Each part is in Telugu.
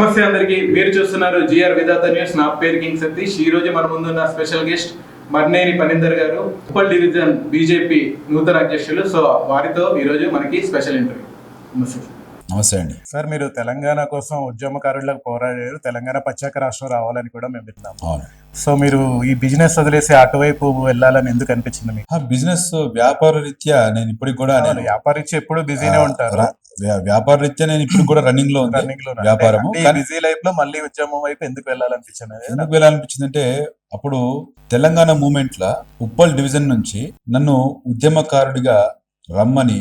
నమస్తే అందరికి. మీరు చూస్తున్నారు జిఆర్ విధాత న్యూస్. నా పేరు కింగ్ సతీష్. ఈ రోజు మన ముందున్న స్పెషల్ గెస్ట్ మర్నేని పనిందర్ గారు ఉప్పల్ డివిజన్ బీజేపీ నూతన అధ్యక్షులు. సో వారితో ఈ రోజు మనకి స్పెషల్ ఇంటర్వ్యూ. నమస్తే నమస్తే అండి. సార్ మీరు తెలంగాణ కోసం ఉద్యమకారులకు పోరాడారు. తెలంగాణ పచ్చాక రాష్ట్రం రావాలని కూడా మేము విన్నాం అవును. సో మీరు ఈ బిజినెస్ వదిలేసి అటువైపు వెళ్ళాలని ఎందుకు అనిపించింది మీకు? ఆ బిజినెస్ వ్యాపార రీత్యా నేను ఇప్పటికి కూడా నేను వ్యాపారించి ఎప్పుడు బిజీనే ఉంటారు. వ్యాపార రీత్యా నేను ఇప్పుడు కూడా రన్నింగ్లో రన్నింగ్లో వ్యాపారము. కానీ బిజీ లైఫ్లో మళ్ళీ ఉద్యమం వైపు ఎందుకు వెళ్ళాలనిపించింది ఎందుకు వెళ్ళాలనిపించింది అంటే అప్పుడు తెలంగాణ మూమెంట్ లా ఉప్పల్ డివిజన్ నుంచి నన్ను ఉద్యమకారుడిగా రమ్మని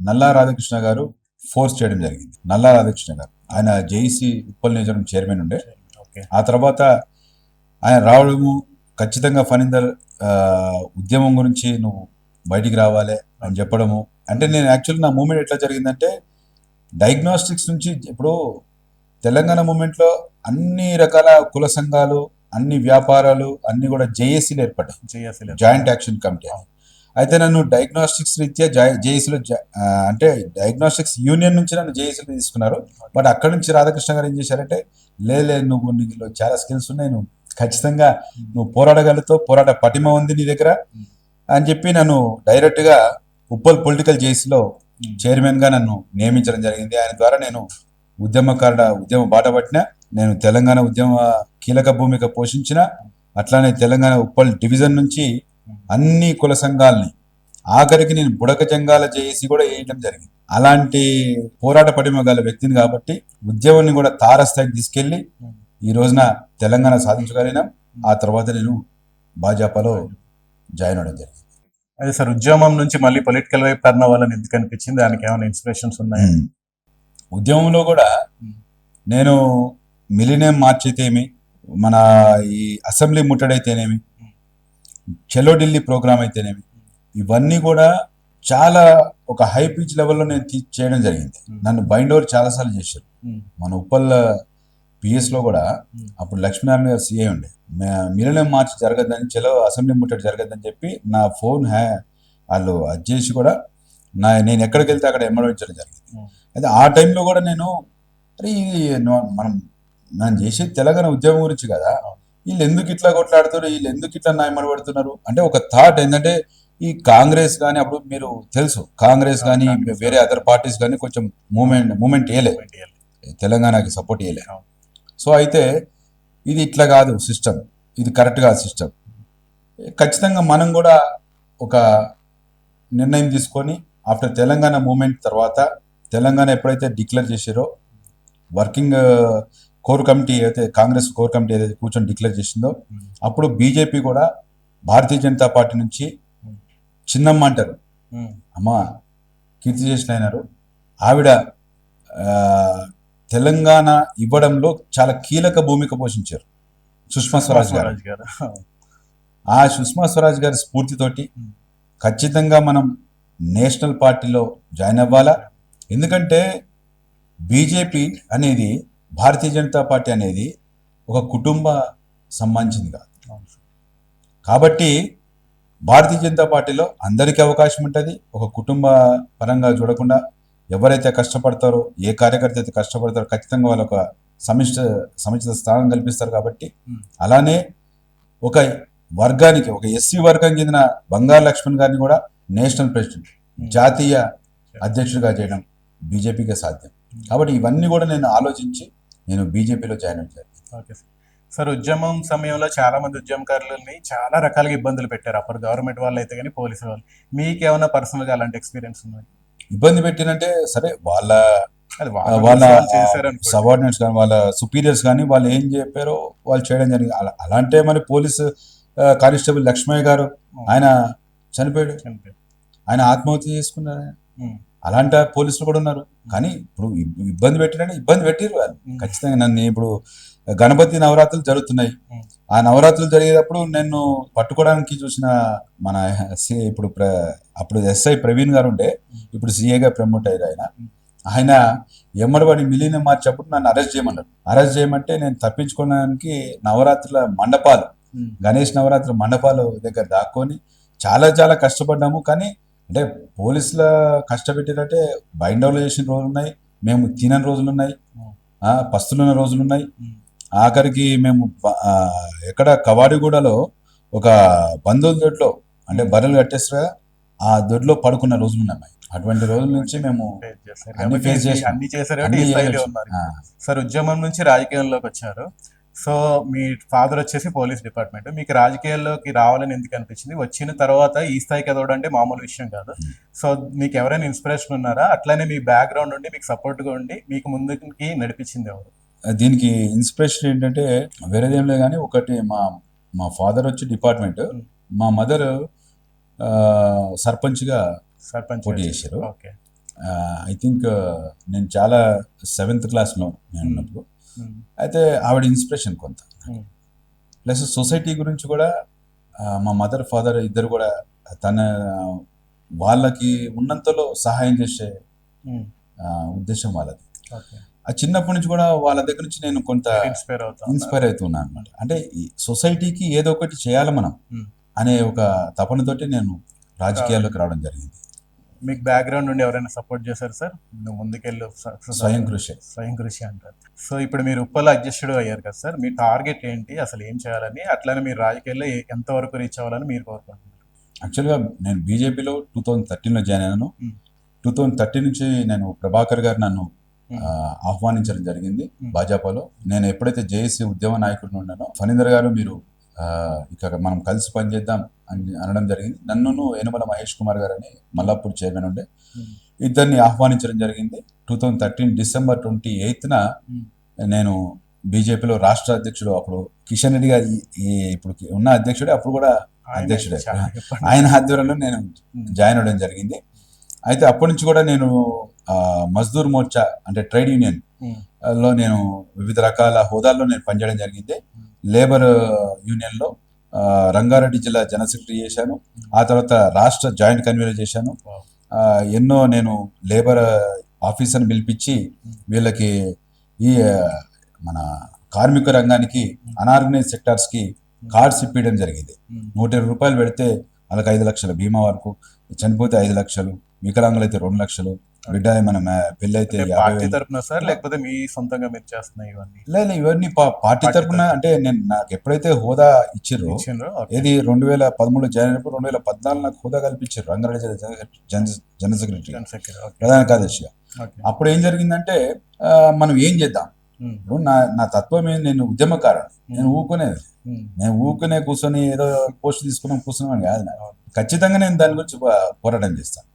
నల్లా రాధాకృష్ణ గారు ఫోర్స్ చేయడం జరిగింది. నల్లా రాధాకృష్ణ గారు. ఆయన జేఈసీ ఉప్పల్ నియోజకవర్గం చైర్మన్ ఉండే. ఆ తర్వాత ఆయన రావడము ఖచ్చితంగా ఫణీందర్ ఆ, ఉద్యమం గురించి నువ్వు బయటికి రావాలి అని చెప్పడము అంటే నేను యాక్చువల్లీ నా మూమెంట్ ఎట్లా జరిగిందంటే డయాగ్నోస్టిక్స్ నుంచి ఇప్పుడు తెలంగాణ మూమెంట్లో అన్ని రకాల కుల సంఘాలు అన్ని వ్యాపారాలు అన్ని కూడా జేఏసీలు ఏర్పడ్డాయి. చేయాల్సి జాయింట్ యాక్షన్ కమిటీ. అయితే నన్ను డయాగ్నోస్టిక్స్ రీత్యా జేఏసీలో అంటే డయాగ్నోస్టిక్స్ యూనియన్ నుంచి నన్ను జేఏసీలో తీసుకున్నారు. బట్ అక్కడ నుంచి రాధాకృష్ణ గారు ఏం చేశారంటే లేదు లేదు నువ్వు నీలో చాలా స్కిల్స్ ఉన్నాయి నువ్వు ఖచ్చితంగా నువ్వు పోరాడగలుగుతావు పోరాట పటిమ ఉంది నీ దగ్గర అని చెప్పి నన్ను డైరెక్ట్గా ఉప్పల్ పొలిటికల్ జేసీలో చైర్మన్గా నన్ను నియమించడం జరిగింది. ఆయన ద్వారా నేను ఉద్యమకారుడ ఉద్యమ బాట పట్టిన నేను తెలంగాణ ఉద్యమ కీలక భూమిక పోషించిన అట్లానే తెలంగాణ ఉప్పల్ డివిజన్ నుంచి అన్ని కుల సంఘాలని ఆఖరికి నేను బుడక జంగాల చేసి కూడా వేయడం జరిగింది. అలాంటి పోరాట పడిమ గల వ్యక్తిని కాబట్టి ఉద్యమాన్ని కూడా తారస్థాయికి తీసుకెళ్ళి ఈ రోజున తెలంగాణ సాధించగలిగినాం. ఆ తర్వాత నేను భాజపాలో జాయిన్ అవడం జరిగింది. అదే సార్ ఉద్యమం నుంచి మళ్ళీ పొలిటికల్ వైపు టర్న్ అవ్వాలని ఎందుకు అనిపించింది? దానికి ఏమైనా ఇన్స్పిరేషన్స్ ఉన్నాయా. ఉద్యమంలో కూడా నేను మిలినియం మార్చ్ అయితేమి మన ఈ అసెంబ్లీ ముట్టడైతేనేమి చెలో ఢిల్లీ ప్రోగ్రామ్ అయితేనేమి ఇవన్నీ కూడా చాలా ఒక హై పిచ్ లెవెల్లో నేను చేయడం జరిగింది. నన్ను బైండ్ ఓవర్ చాలాసార్లు చేశారు. మన ఉప్పల్ పిఎస్లో కూడా అప్పుడు లక్ష్మీనారాయణ గారు సీఏ ఉండే. మిలినియం మార్చ్ జరగద్దని చలో అసెంబ్లీ ముట్టడి జరగద్దని చెప్పి నా ఫోన్ హ్యా వాళ్ళు అది చేసి కూడా నా నేను ఎక్కడికి వెళ్తే అక్కడ ఎమ్మడించడం జరిగింది. అయితే ఆ టైంలో కూడా నేను అరే ఇది మనం మనం చేసేది తెలంగాణ ఉద్యమం గురించి కదా వీళ్ళు ఎందుకు ఇట్లా కొట్లాడుతారు వీళ్ళు ఎందుకు ఇట్లా నాయమడబడుతున్నారు అంటే ఒక థాట్ ఏంటంటే ఈ కాంగ్రెస్ కానీ అప్పుడు మీరు తెలుసు కాంగ్రెస్ కానీ. వేరే అదర్ పార్టీస్ కానీ కొంచెం మూమెంట్ మూమెంట్ వేయలే తెలంగాణకి సపోర్ట్ చేయలే అవును. సో అయితే ఇది ఇట్లా కాదు సిస్టమ్ ఇది కరెక్ట్ కాదు సిస్టమ్ ఖచ్చితంగా మనం కూడా ఒక నిర్ణయం తీసుకొని ఆఫ్టర్ తెలంగాణ మూమెంట్ తర్వాత తెలంగాణ ఎప్పుడైతే డిక్లేర్ చేసారో వర్కింగ్ కోర్ కమిటీ అయితే కాంగ్రెస్ కోర్ కమిటీ ఏదైతే కూర్చొని డిక్లేర్ చేసిందో అప్పుడు బీజేపీ కూడా భారతీయ జనతా పార్టీ నుంచి చిన్నమ్మ అంటారు. అమ్మ కీర్తి చేసిన అయినారు ఆవిడ తెలంగాణ ఇవ్వడంలో చాలా కీలక భూమిక పోషించారు. సుష్మా స్వరాజ్ గారు. ఆ సుష్మా స్వరాజ్ గారి స్ఫూర్తితోటి. ఖచ్చితంగా మనం నేషనల్ పార్టీలో జాయిన్ అవ్వాలా? ఎందుకంటే బీజేపీ అనేది భారతీయ జనతా పార్టీ అనేది ఒక కుటుంబ సంబంధించింది కాదు. కాబట్టి భారతీయ జనతా పార్టీలో అందరికీ అవకాశం ఉంటుంది. ఒక కుటుంబ పరంగా చూడకుండా ఎవరైతే కష్టపడతారో ఏ కార్యకర్త అయితే కష్టపడతారో ఖచ్చితంగా వాళ్ళ ఒక సమిష్ట సముచిత స్థానం కల్పిస్తారు కాబట్టి. అలానే ఒక వర్గానికి ఒక ఎస్సీ వర్గానికి చెందిన బంగారు లక్ష్మణ్ గారిని కూడా నేషనల్ ప్రెసిడెంట్ జాతీయ అధ్యక్షుడిగా చేయడం బీజేపీకి సాధ్యం. కాబట్టి ఇవన్నీ కూడా నేను ఆలోచించి నేను బీజేపీలో జాయిన్ అయ్యాను ఓకే సార్. సార్ ఉద్యమం సమయంలో చాలా మంది ఉద్యమకారులని చాలా రకాలుగా ఇబ్బందులు పెట్టారు. అప్పుడు గవర్నమెంట్ వాళ్ళు అయితే కానీ పోలీసు వాళ్ళు. మీకు ఏమైనా పర్సనల్గా అలాంటి ఎక్స్పీరియన్స్ ఉన్నాయి ఇబ్బంది పెట్టినంటే సరే వాళ్ళ వాళ్ళ. సబార్డినేట్స్ కానీ వాళ్ళ సుపీరియర్స్ కానీ వాళ్ళు ఏం చెప్పారో వాళ్ళు చేయడం జరిగింది అలా అలాంటే మరి పోలీసు కానిస్టేబుల్ లక్ష్మయ్య గారు ఆయన చనిపోయాడు. ఆయన ఆత్మహత్య చేసుకున్నారు. అలాంటి పోలీసులు కూడా ఉన్నారు. కానీ ఇప్పుడు ఇబ్- ఇబ్బంది పెట్టినంటే ఇబ్బంది పెట్టిరు వాళ్ళు. ఖచ్చితంగా నన్ను ఇప్పుడు గణపతి నవరాత్రులు జరుగుతున్నాయి. ఆ నవరాత్రులు జరిగేటప్పుడు నేను పట్టుకోవడానికి చూసిన మన ఇప్పుడు అప్పుడు ఎస్ఐ ప్రవీణ్ గారు ఉండే. ఇప్పుడు సిఏగా ప్రమోట్ అయ్యారు ఆయన ఆయన ఎమ్మడబడి మిలియన్ మార్చేటప్పుడు నన్ను అరెస్ట్ చేయమన్నారు. అరెస్ట్ చేయమంటే నేను తప్పించుకోవడానికి నవరాత్రుల మండపాలు. గణేష్ నవరాత్రి మండపాలు దగ్గర దాక్కొని చాలా చాలా కష్టపడ్డాము. కానీ అంటే పోలీసుల కష్టపెట్టినట్టే బైండ్ చేసిన రోజులు ఉన్నాయి మేము తినని రోజులు ఉన్నాయి ఆ, పస్తులున్న రోజులు ఉన్నాయి ఆఖరికి మేము ఎక్కడ కవాడిగూడలో ఒక బంధువుల దొడ్లో అంటే బర్రెలు కట్టేస్తారు ఆ దొడ్లో పడుకున్న రోజులు ఉన్నాయి అటువంటి రోజుల నుంచి మేము అన్ని ఫేస్ చేసాం. అన్ని చేశారు సార్ ఉద్యమం నుంచి రాజకీయాల్లోకి వచ్చారు. సో మీ ఫాదర్ వచ్చేసి పోలీస్ డిపార్ట్మెంట్ మీకు రాజకీయాల్లోకి రావాలని ఎందుకు అనిపించింది వచ్చిన తర్వాత ఈ స్థాయికి ఎదవడం అంటే మామూలు విషయం కాదు. సో మీకు ఎవరైనా ఇన్స్పిరేషన్ ఉన్నారా అట్లానే మీ బ్యాక్గ్రౌండ్ ఉండి మీకు సపోర్ట్గా ఉండి మీకు ముందుకి నడిపించింది ఎవరు దీనికి ఇన్స్పిరేషన్ ఏంటంటే వేరేదేం లేదు కానీ ఒకటి మా మా ఫాదర్ వచ్చి డిపార్ట్మెంట్. మా మదర్ సర్పంచ్గా సర్పంచ్ పోటీ చేశారు. ఓకే ఐ థింక్ నేను చాలా సెవెంత్ క్లాస్లో నేను. ఉన్నప్పుడు అయితే ఆవిడ ఇన్స్పిరేషన్ కొంత. Hmm. ప్లస్ సొసైటీ గురించి కూడా మా మదర్ ఫాదర్ ఇద్దరు కూడా తన వాళ్ళకి ఉన్నంతలో సహాయం చేసే ఆ, ఉద్దేశం వాళ్ళది. ఆ చిన్నప్పటి నుంచి కూడా వాళ్ళ దగ్గర నుంచి నేను కొంత ఇన్స్పైర్ ఇన్స్పైర్ అవుతున్నా అనమాట అంటే ఈ సొసైటీకి ఏదో ఒకటి చేయాలి మనం Hmm. అనే ఒక తపనతోటి నేను రాజకీయాల్లోకి రావడం జరిగింది. మీకు బ్యాక్గ్రౌండ్ నుండి ఎవరైనా సపోర్ట్ చేశారు సార్ నువ్వు ముందుకెళ్ళు. స్వయం కృషి. స్వయం కృషి అంటారు. సో ఇప్పుడు మీరు ఉప్పల అధ్యక్షుడు అయ్యారు కదా సార్ మీ టార్గెట్ ఏంటి? అసలు ఏం చేయాలని? అట్లానే మీరు రాజకీయాల్లో ఎంతవరకు రీచ్ అవ్వాలని మీరు కోరుకుంటున్నారు? యాక్చువల్గా నేను బీజేపీలో టూ థౌజండ్ థర్టీన్లో జాయిన్ అయ్యాను. టూ థౌజండ్ థర్టీన్ నుంచి నేను ప్రభాకర్ గారు నన్ను Hmm. ఆహ్వానించడం జరిగింది Hmm. భాజపాలో. నేను ఎప్పుడైతే జేఏసీ ఉద్యమ నాయకుడిని ఉన్నానో ఫణీందర్ గారు మీరు ఇక్కడ మనం కలిసి పనిచేద్దాం అని అనడం జరిగింది నన్ను యనమల మహేష్ కుమార్ గారు అని మల్లాపూర్ చైర్మన్ ఉండే. ఇద్దరిని ఆహ్వానించడం జరిగింది two thousand thirteen December twenty ఎయిత్న. నేను బీజేపీలో రాష్ట్ర అధ్యక్షుడు అప్పుడు కిషన్ రెడ్డి గారు ఇప్పుడు ఉన్న అధ్యక్షుడే అప్పుడు కూడా అధ్యక్షుడే. ఆయన ఆధ్వర్యంలో నేను. జాయిన్ అవ్వడం జరిగింది అయితే అప్పటి నుంచి కూడా నేను మజ్దూర్ మోర్చా అంటే ట్రేడ్ యూనియన్లో నేను వివిధ రకాల హోదాల్లో నేను పనిచేయడం జరిగింది లేబర్ యూనియన్లో రంగారెడ్డి జిల్లా జనరల్ సెక్రటరీ చేశాను. ఆ తర్వాత రాష్ట్ర జాయింట్ కన్వీనర్ చేశాను. ఎన్నో నేను లేబర్ ఆఫీసర్ని పిలిపించి వీళ్ళకి ఈ మన కార్మిక రంగానికి అనార్గనైజ్ సెక్టార్స్కి కార్డ్స్ ఇప్పించడం జరిగింది. నూట ఇరవై రూపాయలు పెడితే వాళ్ళకి ఐదు లక్షల బీమా వరకు చనిపోతే ఐదు లక్షలు వికలాంగులు అయితే రెండు లక్షలు బిడ్డ మన పెళ్ళి అయితే అంటే యాభై పార్టీ. తరపున సార్ లేకపోతే మీ సొంతంగా మీరు చేస్తున్నాయి ఇవన్నీ లేదు ఇవన్నీ పార్టీ తరపున అంటే నేను నాకు ఎప్పుడైతే హోదా ఇచ్చిర్రో ఓకే. ఏది రెండు వేల పదమూడులో జాయిన్ అయినప్పుడు రెండు వేల పద్నాలుగు నాకు హోదా కల్పించారు రంగారెడ్డి జన- సెక్రటరీ. ప్రధాన కార్యదర్శిగా. అప్పుడు ఏం జరిగిందంటే మనం ఏం చేద్దాం. ఇప్పుడు నా నా తత్వం ఏంది నేను ఉద్యమకారుడు నేను ఊకునేది. నేను ఊకునే కూర్చొని ఏదో పోస్ట్ తీసుకున్నాం కూర్చున్నామని కాదు. ఖచ్చితంగా నేను దాని గురించి పోరాటం చేస్తాను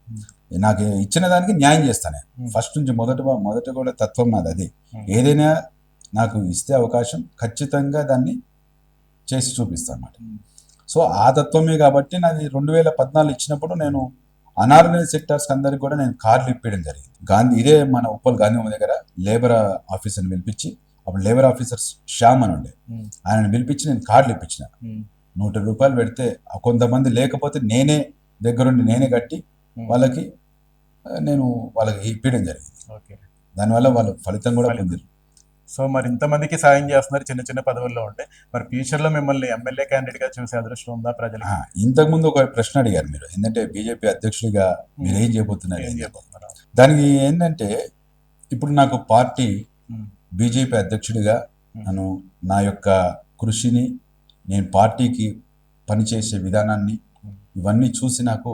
నాకు ఇచ్చిన దానికి న్యాయం చేస్తాను. ఫస్ట్ నుంచి మొదట మొదట కూడా తత్వం నాది అది. ఏదైనా నాకు ఇస్తే అవకాశం ఖచ్చితంగా దాన్ని చేసి చూపిస్తాను అన్నమాట. సో ఆ తత్వమే కాబట్టి నాది రెండు వేల పద్నాలుగు ఇచ్చినప్పుడు నేను అనార్గనైజ్ సెక్టార్స్ అందరికి కూడా నేను కార్డులు ఇప్పించడం జరిగింది గాంధీ ఇదే మన ఉప్పల్ గాంధీ దగ్గర లేబర్ ఆఫీసర్ని పిలిపించి అప్పుడు లేబర్ ఆఫీసర్ శ్యామ్ అని ఉండే. ఆయనను పిలిపించి నేను కార్డులు ఇప్పించిన. నూట రూపాయలు పెడితే కొంతమంది లేకపోతే నేనే దగ్గరుండి నేనే కట్టి. వాళ్ళకి నేను వాళ్ళకి ఇప్పించడం జరిగింది ఓకే దానివల్ల వాళ్ళు ఫలితం కూడా. పొందారు సో మరి ఇంతమందికి సాయం చేస్తున్నారు చిన్న చిన్న పదవుల్లో ఉంటే మరి ఫ్యూచర్లో మిమ్మల్ని ఎమ్మెల్యే క్యాండిడేట్గా చూసే అదృష్టం ఉందా ప్రజలకి ఆ, ఇంతకుముందు ఒక ప్రశ్న అడిగారు మీరు ఏంటంటే బీజేపీ అధ్యక్షుడిగా మీరు ఏం చేయబోతున్నారు ఏం. చేయబోతున్నారు దానికి ఏంటంటే ఇప్పుడు నాకు పార్టీ. బీజేపీ అధ్యక్షుడిగా. నన్ను నా యొక్క కృషిని నేను పార్టీకి పనిచేసే విధానాన్ని. ఇవన్నీ చూసి నాకు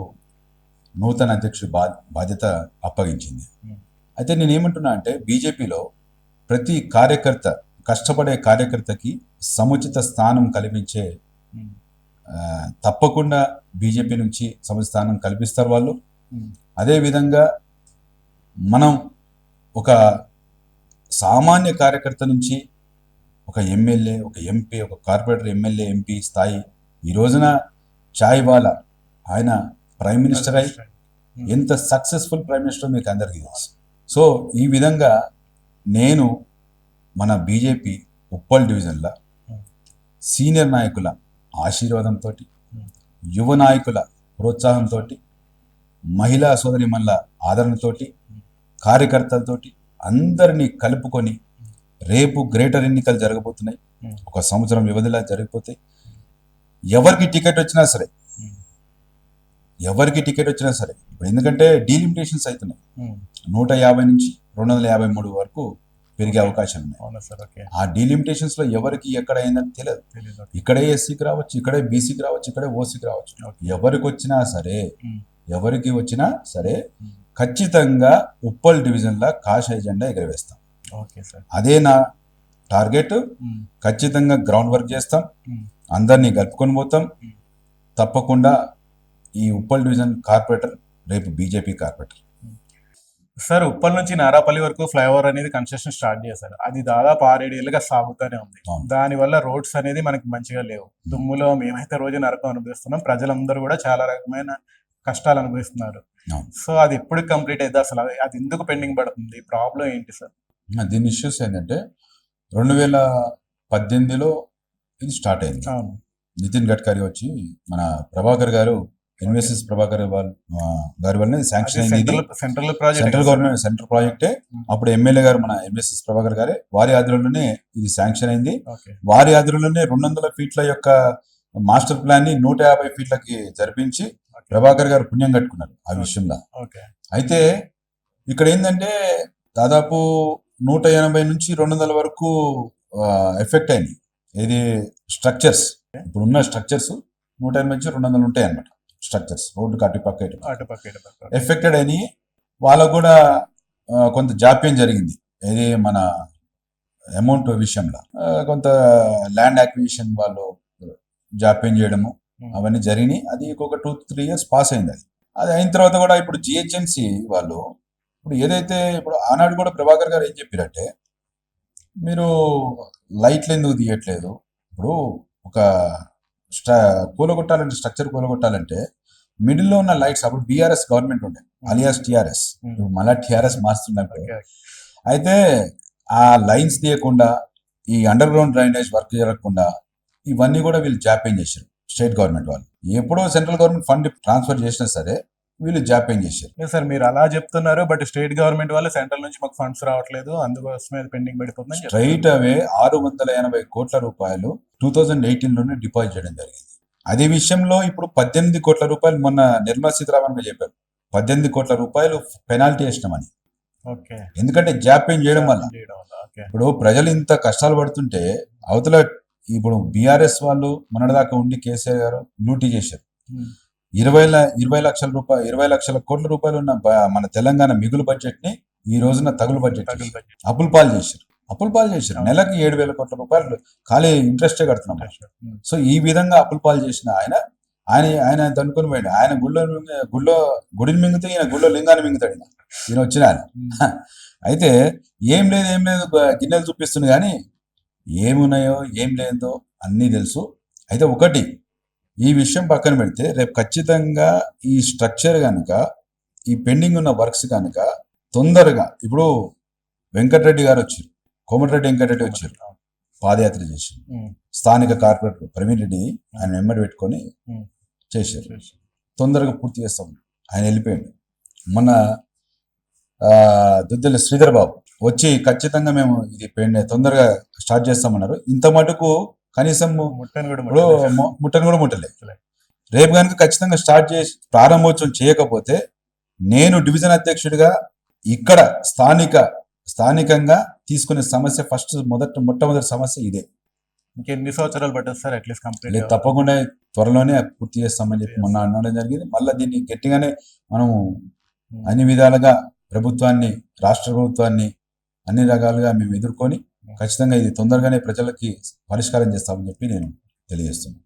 నూతన అధ్యక్షుడి బా బాధ్యత అప్పగించింది Hmm. అయితే నేను ఏమంటున్నా అంటే బీజేపీలో ప్రతి కార్యకర్త కష్టపడే కార్యకర్తకి సముచిత స్థానం కల్పించే. ఆ, తప్పకుండా బీజేపీ నుంచి సముచిత స్థానం కల్పిస్తారు వాళ్ళు ఉమ్. అదేవిధంగా మనం ఒక సామాన్య కార్యకర్త నుంచి ఒక ఎమ్మెల్యే ఒక ఎంపీ ఒక కార్పొరేటర్ ఎమ్మెల్యే ఎంపీ స్థాయి ఈ రోజున చాయ్ వాలా ఆయన ప్రైమ్ మినిస్టర్ అయి ఎంత సక్సెస్ఫుల్ ప్రైమ్ మినిస్టర్ మీకు అందరికీ తెలుసు సో ఈ విధంగా నేను మన బీజేపీ ఉప్పల్ డివిజన్లో సీనియర్ నాయకుల ఆశీర్వాదంతో యువ నాయకుల ప్రోత్సాహంతో మహిళా సోదరిమణుల ఆదరణతోటి కార్యకర్తలతోటి అందరినీ కలుపుకొని రేపు గ్రేటర్ ఎన్నికలు జరగబోతున్నాయి Hmm. ఒక సంవత్సరం వ్యవధిలో జరిగిపోతాయి ఎవరికి టికెట్ వచ్చినా సరే. ఎవరికి టికెట్ వచ్చినా సరే ఇప్పుడు ఎందుకంటే డీలిమిటేషన్స్ అవుతున్నాయి ఉమ్. నూట యాభై నుంచి రెండు వందల యాభై మూడు వరకు పెరిగే అవకాశం ఉన్నాయి. ఆ డీలిమిటేషన్స్లో ఎవరికి ఎక్కడ అయిందని తెలియదు ఇక్కడే ఎస్సీకి రావచ్చు ఇక్కడే బీసీకి రావచ్చు ఇక్కడే ఓసీకి రావచ్చు. ఎవరికి వచ్చినా సరే ఉమ్. ఎవరికి వచ్చినా సరే ఉమ్. ఖచ్చితంగా ఉప్పల్ డివిజన్ లా కాషాయ జెండా ఎగరవేస్తాం. Okay sir. అదే నా టార్గెట్. ఖచ్చితంగా గ్రౌండ్ వర్క్ చేస్తాం. అందరినీ కలుపుకొని పోతాం. తప్పకుండా ఈ ఉప్పల్ డివిజన్ కార్పొరేటర్ రేపు బీజేపీ కార్పొరేటర్. సార్ ఉప్పల్ నుంచి నారాపల్లి వరకు ఫ్లైఓవర్ అనేది కన్స్ట్రక్షన్ స్టార్ట్ చేశారు. అది దాదాపు ఆరేడేళ్ళుగా సాగుతూనే ఉంది. అవును. దాని వల్ల రోడ్స్ అనేది మనకి మంచిగా లేవు. దుమ్ములో మేమైతే రోజు నరకం అనుభవిస్తున్నాం. ప్రజలందరూ కూడా చాలా రకమైన కష్టాలు అనుభవిస్తున్నారు. సో అది ఎప్పుడు కంప్లీట్ అయితే అసలు అది- ఎందుకు పెండింగ్ పడుతుంది? ప్రాబ్లం ఏంటి సార్? దీని ఇష్యూస్ ఏంటంటే రెండు వేల పద్దెనిమిదిలో ఇది స్టార్ట్ అయింది. నితిన్ గడ్కరీ వచ్చి మన ప్రభాకర్ గారు ఎన్విఎస్ఎస్ ప్రభాకర్ గారి వల్ల శాంక్షన్ అయింది. Central project central government central ప్రాజెక్టే అప్పుడు ఎమ్మెల్యే గారు మన ఎంఎస్ఎస్ ప్రభాకర్ గారే వారి ఆధ్వర్యంలోనే ఇది శాంక్షన్ అయింది. వారి ఆధ్వర్యంలోనే రెండు వందల ఫీట్ల యొక్క మాస్టర్ ప్లాన్ని నూట యాభై ఫీట్లకి జరిపించి ప్రభాకర్ గారు పుణ్యం కట్టుకున్నారు ఆ విషయంలో. అయితే ఇక్కడ ఏంటంటే దాదాపు నూట ఎనభై నుంచి రెండు వందల వరకు ఎఫెక్ట్ అయినాయి. ఇది స్ట్రక్చర్స్ ఇప్పుడు ఉన్న స్ట్రక్చర్స్ నూట ఎనభై నుంచి రెండు వందలు ఉంటాయి అన్నమాట స్ట్రక్చర్స్ రోడ్డు అటు పక్క ఇటు పక్క. అటు పక్క ఇటు పక్క ఎఫెక్టెడ్ అని వాళ్ళకు కూడా కొంత జాప్యం జరిగింది. ఇది మన అమౌంట్ విషయంలో. కొంత ల్యాండ్ అక్విజిషన్ వాళ్ళు జాప్యం చేయడము అవన్నీ జరిగినాయి. అది ఒక టూ త్రీ ఇయర్స్ పాస్ అయింది అది. అది అయిన తర్వాత కూడా ఇప్పుడు జిహెచ్ఎంసి వాళ్ళు ఇప్పుడు ఏదైతే ఇప్పుడు ఆనాడు కూడా ప్రభాకర్ గారు ఏం చెప్పారంటే మీరు లైట్లు ఎందుకు తీయట్లేదు? ఇప్పుడు ఒక స్ట్ర కూలగొట్టాలంటే స్ట్రక్చర్ కూలగొట్టాలంటే మిడిల్లో ఉన్న లైట్స్ అప్పుడు బీఆర్ఎస్ గవర్నమెంట్ ఉండే అలియాస్ టిఆర్ఎస్ ఇప్పుడు మళ్ళా టిఆర్ఎస్ మారుస్తున్నప్పుడు ఓకే అయితే ఆ లైన్స్ తీయకుండా ఈ అండర్ గ్రౌండ్ డ్రైనేజ్ వర్క్ జరగకుండా ఇవన్నీ కూడా వీళ్ళు జాప్యం చేశారు స్టేట్ గవర్నమెంట్ వాళ్ళు. ఎప్పుడో సెంట్రల్ గవర్నమెంట్ ఫండ్ ట్రాన్స్ఫర్ చేసినా సరే వీళ్ళు జాప్యం చేశారు. సార్ మీరు అలా చెప్తున్నారు బట్ స్టేట్ గవర్నమెంట్ వాళ్ళు సెంట్రల్ నుంచి మాకు ఫండ్స్ రావట్లేదు అందుకోసమే పెండింగ్ చెప్తున్నారు. స్ట్రైట్ అవే ఆరు వందల ఎనభై కోట్ల రూపాయలు టూ థౌజండ్ ఎయిటీన్లోనే డిపాజిట్ చేయడం జరిగింది. అదే విషయంలో ఇప్పుడు పద్దెనిమిది కోట్ల రూపాయలు మొన్న నిర్మలా సీతారామన్ గారు చెప్పారు. పద్దెనిమిది కోట్ల రూపాయలు పెనాల్టీ వేసినామని. ఎందుకంటే జాప్యం చేయడం వల్ల. ఇప్పుడు ప్రజలు ఇంత కష్టాలు పడుతుంటే అవతల ఇప్పుడు బీఆర్ఎస్ వాళ్ళు మొన్నటిదాకా ఉండి కేసీఆర్ గారు లూటీ చేశారు. ఇరవై ఇరవై లక్షల రూపాయలు ఇరవై లక్షల కోట్ల రూపాయలు ఉన్న మన తెలంగాణ మిగులు బడ్జెట్ని ఈ రోజున తగులు బడ్జెట్. అప్పుల పాలు చేశారు. అప్పుల పాలు చేశారు. నెలకి ఏడు వేల కోట్ల రూపాయలు ఖాళీ ఇంట్రెస్టే కడుతున్నాం. సో ఈ విధంగా అప్పుల పాలు చేసిన ఆయన ఆయన ఆయన దనుకొని పోయాడు. ఆయన గుళ్ళో గుళ్ళో గుడిని మింగితే ఈయన గుళ్ళో లింగాన్ని మింగుతాడు ఈయన. వచ్చిన ఆయన. అయితే ఏం లేదు ఏం లేదు గిన్నెలు చూపిస్తుంది కానీ ఏమున్నాయో ఏం లేదో అన్నీ తెలుసు. అయితే ఒకటి ఈ విషయం పక్కన పెడితే రేపు ఖచ్చితంగా ఈ స్ట్రక్చర్ కనుక ఈ పెండింగ్ ఉన్న వర్క్స్ కనుక తొందరగా ఇప్పుడు వెంకటరెడ్డి గారు వచ్చారు. కోమటిరెడ్డి వెంకటరెడ్డి వచ్చారు. పాదయాత్ర చేసి ఉమ్. స్థానిక కార్పొరేటర్ ప్రవీణ్ రెడ్డి ఆయన వెంబడి పెట్టుకొని. చేశారు. తొందరగా పూర్తి చేస్తాం. ఆయన వెళ్ళిపోయాడు. మొన్న దుద్దెల శ్రీధర్ బాబు వచ్చి ఖచ్చితంగా మేము ఇది పెండి తొందరగా స్టార్ట్ చేస్తామన్నారు. ఇంత మటుకు కనీసం ముట్టని కూడా ముట్టను ముట్టలే. రేపు కనుక ఖచ్చితంగా స్టార్ట్ చేసి ప్రారంభోత్సవం చేయకపోతే నేను డివిజన్ అధ్యక్షుడిగా ఇక్కడ స్థానిక స్థానికంగా తీసుకునే సమస్య ఫస్ట్ మొదట మొట్టమొదటి సమస్య ఇదే. ఇంకెన్ని సంవత్సరాలు పట్టదు సార్? అట్లీస్ట్ కంప్లీట్ లేదు తప్పకుండా త్వరలోనే పూర్తి చేస్తామని చెప్పి మొన్న అనడం జరిగింది. మళ్ళీ దీన్ని గట్టిగానే మనము అన్ని విధాలుగా ప్రభుత్వాన్ని రాష్ట్ర ప్రభుత్వాన్ని అన్ని రకాలుగా మేము ఎదుర్కొని ఖచ్చితంగా ఇది తొందరగానే ప్రజలకి పరిష్కారం చేస్తామని చెప్పి నేను తెలియజేస్తున్నాను.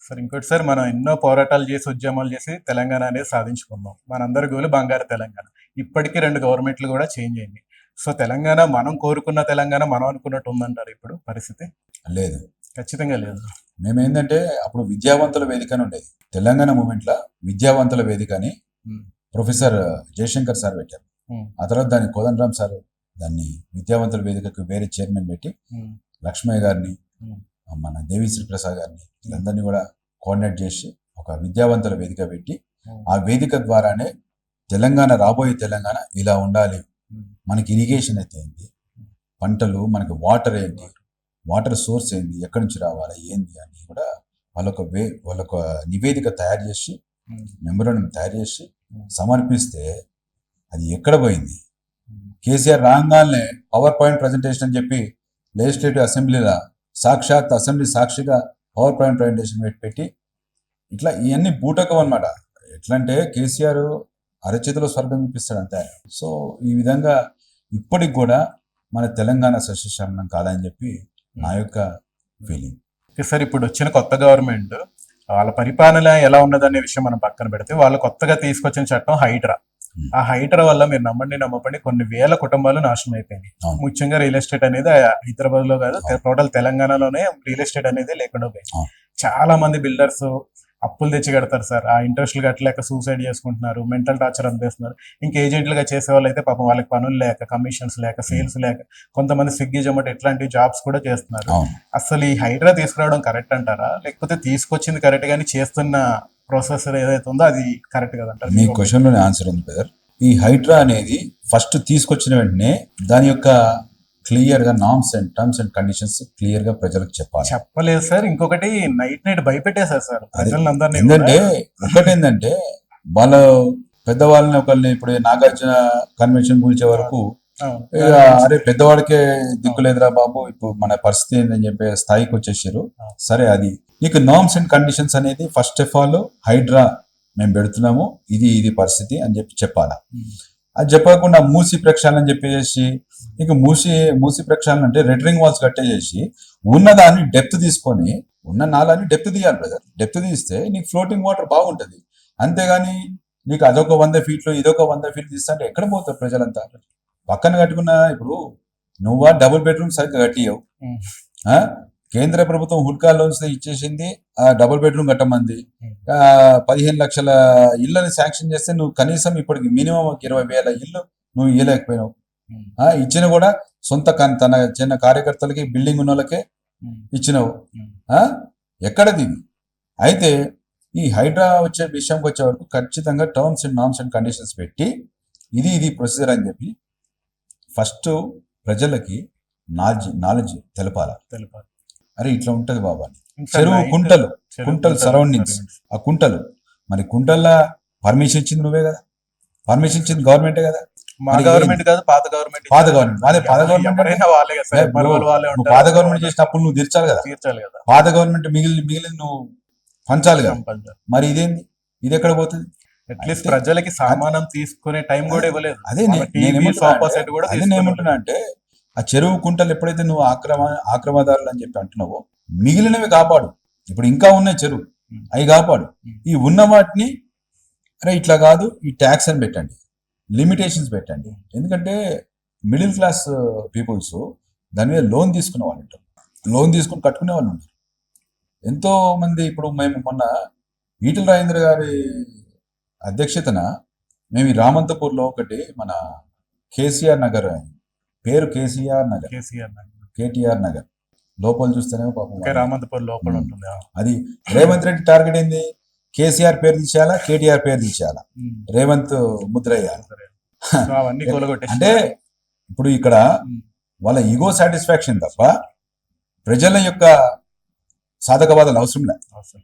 సార్ ఇంకోటి సార్ మనం ఎన్నో పోరాటాలు చేసి ఉద్యమాలు చేసి తెలంగాణ అనేది సాధించుకున్నాం. మనందరి గోలు బంగారు తెలంగాణ. ఇప్పటికీ రెండు గవర్నమెంట్లు కూడా చేంజ్ అయింది. సో తెలంగాణ మనం కోరుకున్న తెలంగాణ మనం అనుకున్నట్టు ఉందంటారు ఇప్పుడు పరిస్థితి? లేదు. ఖచ్చితంగా లేదు. మేము ఏంటంటే అప్పుడు విద్యావంతుల వేదిక అని ఉండేది. తెలంగాణ మూమెంట్లో విద్యావంతుల వేదిక అని. ప్రొఫెసర్ జయశంకర్ సార్ పెట్టారు. ఆ తర్వాత దాన్ని కోదండరామ్ సార్ దాన్ని విద్యావంతుల వేదికకు వేరే చైర్మన్ పెట్టి ఉమ్. లక్ష్మయ్య గారిని ఉమ్. మన దేవిశ్రీ ప్రసాద్ గారిని వీళ్ళందరినీ కూడా కోఆర్డినేట్ చేసి ఒక విద్యావంతుల వేదిక పెట్టి ఉమ్. ఆ వేదిక ద్వారానే తెలంగాణ రాబోయే తెలంగాణ ఇలా ఉండాలి. మనకి ఇరిగేషన్ అయితే ఏంటి పంటలు మనకి వాటర్ ఏంటి వాటర్ సోర్స్ ఏంది ఎక్కడి నుంచి రావాలి ఏంది అని కూడా వాళ్ళొక వే వాళ్ళొక నివేదిక తయారు చేసి. మెమోరాండం తయారు చేసి. సమర్పిస్తే అది ఎక్కడ పోయింది. కేసీఆర్ రాగానే పవర్ పాయింట్ ప్రజెంటేషన్ అని చెప్పి లెజిస్లేటివ్ అసెంబ్లీలో సాక్షాత్ అసెంబ్లీ సాక్షిగా పవర్ పాయింట్ ప్రజెంటేషన్ పెట్టి పెట్టి ఇట్లా ఇవన్నీ బూటకం అనమాట ఎట్లా అంటే కేసీఆర్ అరచేతిలో స్వర్గం చూపిస్తాడు అంతే. సో ఈ విధంగా ఇప్పటికి కూడా మన తెలంగాణ సస్యశామనం కాదని చెప్పి నా యొక్క ఫీలింగ్ ఓకే సార్ ఇప్పుడు వచ్చిన కొత్త గవర్నమెంట్ వాళ్ళ పరిపాలన ఎలా ఉన్నదనే విషయం మనం పక్కన పెడితే వాళ్ళు కొత్తగా తీసుకొచ్చిన చట్టం హైడ్రా. ఆ హైడ్రా వల్ల మీరు నమ్మండి నమ్మకండి కొన్ని వేల కుటుంబాలు నాశనం అయిపోయినాయి. ముఖ్యంగా రియల్ ఎస్టేట్ అనేది హైదరాబాద్లో కాదు టోటల్ తెలంగాణలోనే రియల్ ఎస్టేట్ అనేది లేకుండా పోయింది. చాలా మంది బిల్డర్స్ అప్పులు తెచ్చి కడతారు సార్. ఆ ఇంట్రెస్ట్లు కట్టలేక సూసైడ్ చేసుకుంటున్నారు మెంటల్ టార్చర్ అందిస్తున్నారు. ఇంకా ఏజెంట్లుగా చేసే వాళ్ళు అయితే పాపం వాళ్ళకి పనులు లేక కమిషన్స్ లేక సేల్స్ లేక కొంతమంది స్విగ్గీ జొమాటో ఇట్లాంటి జాబ్స్ కూడా చేస్తున్నారు. అసలు ఈ హైడ్రా తీసుకురావడం కరెక్ట్ అంటారా? లేకపోతే తీసుకొచ్చింది కరెక్ట్ కానీ చేస్తున్న ప్రాసెస్ ఏదైతే ఉందో అది కరెక్ట్ కదంటారు మీ క్వశ్చన్లోనే ఆన్సర్ ఉంది బ్రదర్ ఈ హైడ్రా అనేది ఫస్ట్ తీసుకొచ్చిన వెంటనే దాని యొక్క క్లియర్గా norms and terms and conditions క్లియర్గా ప్రజలకు చెప్పాలి. చెప్పలేదు సార్ ఇంకొకటి నైట్ నైట్ భయపెట్టేశారు సార్ ప్రజలందరినీ ఏంటంటే ఒకటేంటంటే వాళ్ళ పెద్దవాళ్ళని ఒకరిని ఇప్పుడు నాగార్జున కన్వెన్షన్ కూల్చే వరకు అరే పెద్దవాడికే దిక్కులేదురా బాబు ఇప్పుడు మన పరిస్థితి ఏందని చెప్పే స్థాయికి వచ్చేసారు. సరే అది నీకు నామ్స్ అండ్ కండిషన్స్ అనేది ఫస్ట్ ఆఫ్ ఆల్ హైడ్రా మేము పెడుతున్నాము. ఇది ఇది పరిస్థితి అని చెప్పి చెప్పాలా? Hmm. అది చెప్పకుండా మూసి ప్రక్షాళన అని చెప్పేసి నీకు మూసి మూసి ప్రక్షాళన అంటే రెటరింగ్ వాల్స్ కట్టేసి ఉన్నదాన్ని డెప్త్ తీసుకొని ఉన్న నాలాన్ని డెప్త్ తీయాలి బ్రదర్ డెప్త్ తీస్తే నీకు ఫ్లోటింగ్ వాటర్ బాగుంటది. అంతేగాని నీకు అదొక వంద ఫీట్లు ఇదొక వంద ఫీట్లు తీస్తే అంటే ఎక్కడ పోతారు ప్రజలంతా? పక్కన కట్టుకున్న ఇప్పుడు నువ్వా డబుల్ బెడ్రూమ్ సరిగ్గా కట్టియవు Hmm. కేంద్ర ప్రభుత్వం హుడ్కా లోన్స్ ఇచ్చేసింది ఆ డబుల్ బెడ్రూమ్ కట్టమంది Hmm. పదిహేను లక్షల ఇళ్ళని శాంక్షన్ చేస్తే నువ్వు కనీసం ఇప్పటికి మినిమం ఒక ఇరవై వేల ఇల్లు నువ్వు ఇవ్వలేకపోయినావు Hmm. ఇచ్చిన కూడా సొంత తన చిన్న కార్యకర్తలకి బిల్డింగ్ ఉన్న వాళ్ళకే Hmm. ఇచ్చినావు. ఆ? ఎక్కడది? అయితే ఈ హైడ్రా వచ్చే విషయంకి వచ్చే వరకు ఖచ్చితంగా terms and norms and conditions పెట్టి ఇది ఇది ప్రొసీజర్ అని చెప్పి ఫస్ట్ ప్రజలకి నాలెడ్జ్ నాలెడ్జ్ తెలపాల తెలిపారు అరే ఇట్లా ఉంటది బాబా. చెరువు కుంటలు కుంటలు surroundings. ఆ కుంటలు మరి కుంటల్లా పర్మిషన్ ఇచ్చింది నువ్వే కదా? పర్మిషన్ ఇచ్చింది గవర్నమెంటే కదా? మా గవర్నమెంట్ కాదు పాత గవర్నమెంట్ పాత. అదే పాత వాళ్ళే కదా పాత గవర్నమెంట్ చేసిన అప్పులు నువ్వు తీర్చాలి కదా? తీర్చాలి కదా. పాత గవర్నమెంట్ మిగిలిన మిగిలిన నువ్వు పంచాలి కదా? మరి ఇదేంది? ఇది ఎక్కడ పోతుంది? అట్లీస్ట్ ప్రజలకి సామానం తీసుకునే టైం కూడా ఇవ్వలేదు. అదే నేనేమంటున్నా అంటే- ఆ చెరువు కుంటలు ఎప్పుడైతే నువ్వు ఆక్రమ ఆక్రమదారులు అని చెప్పి అంటున్నావో మిగిలినవి కాపాడు. ఇప్పుడు ఇంకా ఉన్నాయి చెరువు అవి కాపాడు. ఈ ఉన్న వాటిని అరే ఇట్లా కాదు ఈ ట్యాక్స్ అని పెట్టండి. లిమిటేషన్స్ పెట్టండి. ఎందుకంటే మిడిల్ క్లాస్ పీపుల్స్ దాని మీద లోన్ తీసుకునే వాళ్ళు ఉంటారు. లోన్ తీసుకుని కట్టుకునే వాళ్ళు ఉంటారు. ఎంతో మంది ఇప్పుడు మేము మొన్న ఈటల రాజేంద్ర గారి అధ్యక్షతన మేము ఈ రామంతపూర్లో ఒకటి మన కేసీఆర్ నగర్ పేరు కేసీఆర్ నగర్ కేసీఆర్ నాకు. కేటీఆర్ నగర్ లోపల చూస్తేనేమో పాపం రామంతపూర్ లోపల. ఉంటుంది. అది రేవంత్ రెడ్డి టార్గెట్ ఏంది కేసీఆర్ పేరు తీసేయాలా కేటీఆర్ పేరు తీసేయాలా. రేవంత్ ముద్ర అంటే ఇప్పుడు ఇక్కడ. వాళ్ళ ఈగో సాటిస్ఫాక్షన్ తప్ప ప్రజల యొక్క సాధకవాదాలు అవసరం లేదు అవసరం.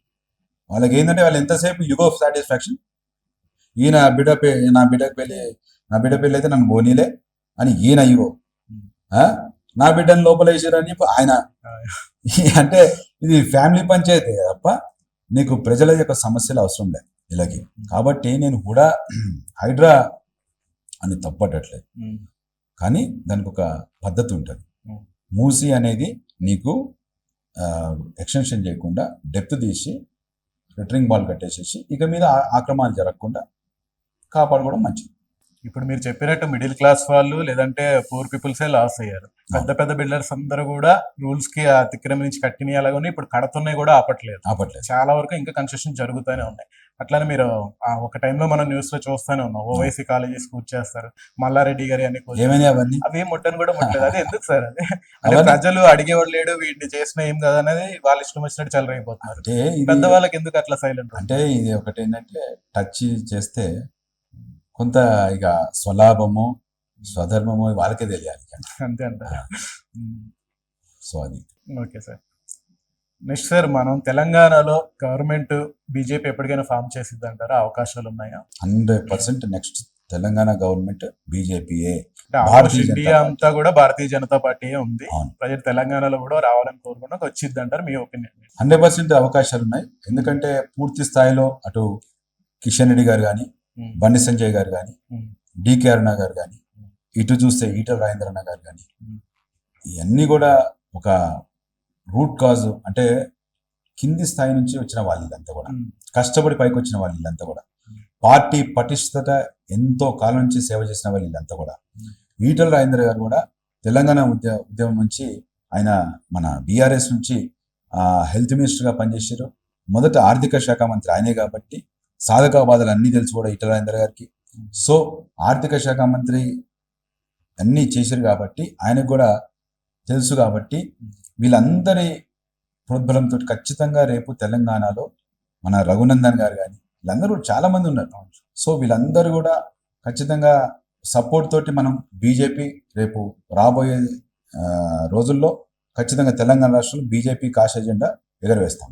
వాళ్ళకి ఏంటంటే వాళ్ళు ఎంతసేపు యుగో సాటిస్ఫాక్షన్ ఈయన బిడ్డ పే నా బిడ్డ పెళ్ళి నా బిడ్డ పెళ్ళి అయితే నన్ను పోనీలే అని ఈయన యుగో? నా బిడ్డను లోపల వేసారని చెప్పి ఆయన. అంటే ఇది ఫ్యామిలీ పంచాయతీ తప్ప నీకు ప్రజల యొక్క సమస్యలు అవసరం లేదు ఇలాగే. కాబట్టి నేను కూడా హైడ్రా అని తప్పటట్లేదు. కానీ దానికి ఒక పద్ధతి ఉంటుంది. మూసి అనేది నీకు ఎక్స్టెన్షన్ చేయకుండా డెప్త్ తీసి రిటరింగ్ బాల్ కట్టేసేసి ఇక మీద ఆ- ఆక్రమణలు జరగకుండా కాపాడుకోవడం మంచిది. ఇప్పుడు మీరు చెప్పినట్టు మిడిల్ క్లాస్ వాళ్ళు లేదంటే పూర్ పీపుల్సే లాస్ అయ్యారు. పెద్ద పెద్ద బిల్డర్స్ అందరూ కూడా రూల్స్కి అతిక్రమించి కట్టినాయి ఇప్పుడు కడుతున్నాయి కూడా ఆపట్లేదు. ఆపట్లేదు. చాలా వరకు ఇంకా కన్స్ట్రక్షన్ జరుగుతూనే ఉన్నాయి. అట్లానే మీరు ఆ ఒక టైంలో మనం న్యూస్లో చూస్తూనే ఉన్నాం. ఓవైసీ కాలేజెస్ కూర్చేస్తారు మల్లారెడ్డి గారి. ఏమైనా అవన్నీ? అవి ముట్టని కూడా ముట్టలేదు. అది ఎందుకు సార్ అది? అంటే ప్రజలు అడిగేవాడు లేడు వీటిని చేసిన ఏం కదా అనేది వాళ్ళ ఇష్టం వచ్చినట్టు చెలరైపోతున్నారు అంటే ఇది పెద్దవాళ్ళకి ఎందుకు అట్లా సైలెంట్ అంటే ఇది ఒకటి ఏంటంటే టచ్ చేస్తే కొంత ఇక స్వలాభము స్వధర్మము వాళ్ళకే తెలియాలి అంతే అంటారు సో అది. Okay sir. నెక్స్ట్ సార్ మనం తెలంగాణలో గవర్నమెంట్ బీజేపీ ఎప్పటికైనా ఫామ్ చేసిద్ది అంటారా అవకాశాలు ఉన్నాయా? Hundred percent next Telangana government బీజేపీయే. అంటే ఇండియా. అంతా కూడా భారతీయ జనతా పార్టీ ఉంది. ప్రజలు తెలంగాణలో కూడా రావాలని కోరుకున్నా వచ్చింది అంటారు మీ ఒపీనియన్? హండ్రెడ్ పర్సెంట్ అవకాశాలు ఉన్నాయి. ఎందుకంటే పూర్తి స్థాయిలో అటు కిషన్ రెడ్డి గారు కానీ బండి సంజయ్ గారు కానీ డికే అరుణ గారు కానీ ఇటు చూస్తే ఈటల రాజేంద్రన్న గారు కానీ. ఇవన్నీ కూడా ఒక రూట్ కాజ్ అంటే కింది స్థాయి నుంచి వచ్చిన వాళ్ళు వీళ్ళంతా కూడా. కష్టపడి పైకి వచ్చిన వాళ్ళు వీళ్ళంతా కూడా. పార్టీ పటిష్టత ఎంతో కాలం నుంచి సేవ చేసిన వాళ్ళు వీళ్ళంతా కూడా. ఈటల రాజేంద్ర గారు కూడా తెలంగాణ ఉద్య ఉద్యమం నుంచి ఆయన మన బీఆర్ఎస్ నుంచి హెల్త్ మినిస్టర్గా పనిచేశారు. మొదట ఆర్థిక శాఖ మంత్రి ఆయనే కాబట్టి సాధక బాధలు అన్నీ తెలుసు కూడా ఈటల రాజేంద్ర గారికి. సో ఆర్థిక శాఖ మంత్రి అన్నీ చేశారు కాబట్టి ఆయనకు కూడా తెలుసు కాబట్టి వీళ్ళందరి ప్రోద్బలంతో ఖచ్చితంగా రేపు తెలంగాణలో మన రఘునందన్ గారు కానీ వీళ్ళందరూ కూడా చాలా మంది ఉన్నారు. సో వీళ్ళందరూ కూడా ఖచ్చితంగా సపోర్ట్ తోటి మనం బీజేపీ రేపు రాబోయే రోజుల్లో ఖచ్చితంగా తెలంగాణ రాష్ట్రంలో బీజేపీ కాష్ ఎజెండా ఎగరవేస్తాం.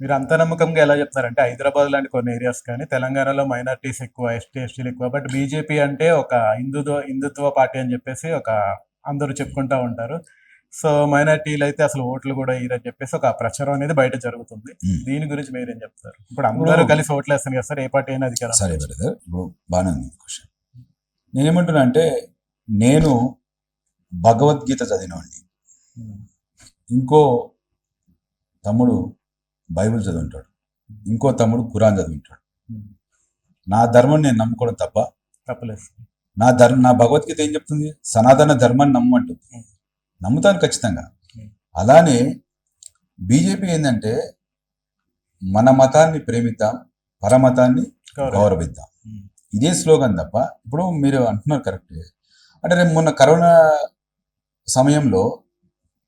మీరు అంత నమ్మకంగా ఎలా చెప్తారంటే హైదరాబాద్ లాంటి కొన్ని ఏరియాస్ కానీ తెలంగాణలో మైనార్టీస్ ఎక్కువ ఎస్టీ ఎస్టీలు ఎక్కువ బట్ బీజేపీ అంటే ఒక హిందుత్వ హిందుత్వ పార్టీ అని చెప్పేసి ఒక అందరూ చెప్పుకుంటా ఉంటారు. సో మైనార్టీలు అయితే అసలు ఓట్లు కూడా ఇరని చెప్పేసి ఒక ప్రచారం అనేది బయట జరుగుతుంది. Hmm. దీని గురించి మీరేం చెప్తారు? ఇప్పుడు అందరూ కలిసి ఓట్లు వేస్తారు కదా సార్ ఏ పార్టీ అయినా అధికారం సరే బ్రదర్ ఇప్పుడు బాగానే ఉంది క్వశ్చన్ నేనేమంటున్నా అంటే నేను భగవద్గీత చదివినవాడిని. Hmm. ఇంకో తమ్ముడు బైబిల్ చదువుంటాడు ఇంకో తమ్ముడు ఖురాన్ చదువుంటాడు Hmm. నా ధర్మం నేను నమ్ముకోవడం తప్ప తప్పలేదు నా ధర్మ నా భగవద్గీత ఏం చెప్తుంది సనాతన ధర్మాన్ని నమ్మంటుంది Hmm. నమ్ముతాను ఖచ్చితంగా Hmm. అలానే బీజేపీ ఏంటంటే మన మతాన్ని ప్రేమిద్దాం పరమతాన్ని గౌరవం. గౌరవిద్దాం Hmm. ఇదే స్లోగన్ తప్ప ఇప్పుడు మీరు అంటున్నారు కరెక్ట్ అంటే రేపు మొన్న కరోనా సమయంలో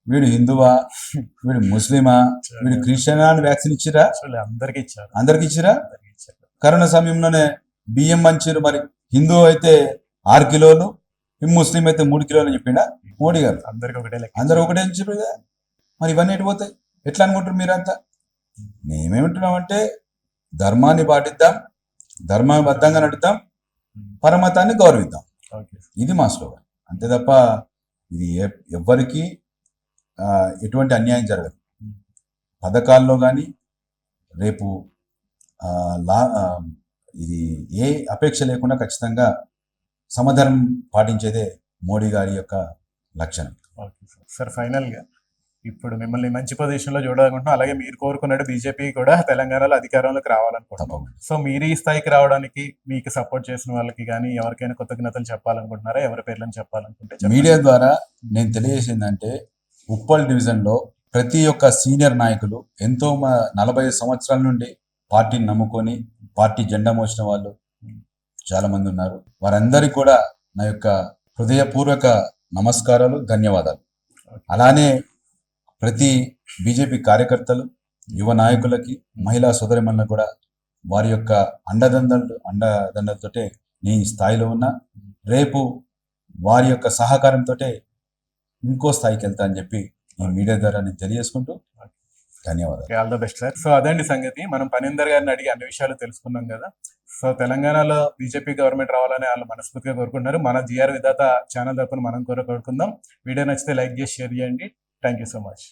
వీడు హిందువా? వీడు ముస్లిమా? వీడు క్రిస్టియనా అని వ్యాక్సిన్ ఇచ్చిరా? అందరికీ ఇచ్చారు? అందరికి ఇచ్చిరా కరోనా సమయంలోనే బియ్యం మంచిరు మరి. హిందూ అయితే ఆరు కిలోలు ముస్లిం అయితే మూడు కిలోలు అని చెప్పిండా? మోడీ గారు. అందరికి ఒకటే అందరూ ఒకటే చెప్పారు కదా మరి ఇవన్నీ ఎటు పోతాయి? ఎట్లా అనుకుంటారు మీరంతా? మేమేమంటున్నామంటే ధర్మాన్ని పాటిద్దాం ధర్మబద్ధంగా నడుద్దాం పరమతాన్ని గౌరవిద్దాం. ఇది మా స్లోగన్. అంతే తప్ప ఇది ఎ- ఎవ్వరికీ ఆ, ఎటువంటి అన్యాయం జరగదు. పథకాల్లో కానీ రేపు లా ఇది ఏ అపేక్ష లేకుండా ఖచ్చితంగా సమధర్మం పాటించేదే మోడీ గారి యొక్క లక్షణం. సార్. సార్ ఫైనల్గా ఇప్పుడు మిమ్మల్ని మంచి పొజిషన్లో చూడాలనుకుంటున్నాం. అలాగే మీరు కోరుకున్నట్టు బీజేపీ కూడా తెలంగాణలో అధికారంలోకి రావాలనుకుంటున్నాం. సో మీరు ఈ స్థాయికి రావడానికి మీకు సపోర్ట్ చేసిన వాళ్ళకి కానీ ఎవరికైనా కృతజ్ఞతలు చెప్పాలనుకుంటున్నారా? ఎవరి పేర్లను చెప్పాలనుకుంటే. మీడియా ద్వారా నేను తెలియజేసిందంటే ఉప్పల్ డివిజన్లో ప్రతి ఒక్క సీనియర్ నాయకులు ఎంతో మా నలభై సంవత్సరాల నుండి పార్టీని నమ్ముకొని పార్టీ జెండా మోసిన వాళ్ళు చాలా మంది ఉన్నారు. వారందరికీ కూడా నా యొక్క హృదయపూర్వక నమస్కారాలు ధన్యవాదాలు. అలానే ప్రతి బీజేపీ కార్యకర్తలు యువ నాయకులకి మహిళా సోదరిమణులకు కూడా వారి యొక్క అండదండలు అండదండలతోటే నేను ఈ స్థాయిలో ఉన్నా. రేపు వారి యొక్క సహకారంతో ఇంకో స్థాయికి వెళ్తా అని చెప్పి ఈ మీడియా ద్వారా నేను తెలియజేసుకుంటూ ధన్యవాదాలు. All the best sir so అదండి సంగతి. మనం పనిందర్ గారిని అడిగి అన్ని విషయాలు తెలుసుకున్నాం కదా. సో తెలంగాణలో బీజేపీ గవర్నమెంట్ రావాలని వాళ్ళు మనస్ఫూర్తిగా కోరుకుంటున్నారు. మన జిఆర్ విధాత ఛానల్ తరపున మనం కూడా కోరుకుందాం. వీడియో నచ్చితే లైక్ చేసి షేర్ చేయండి. Thank you so much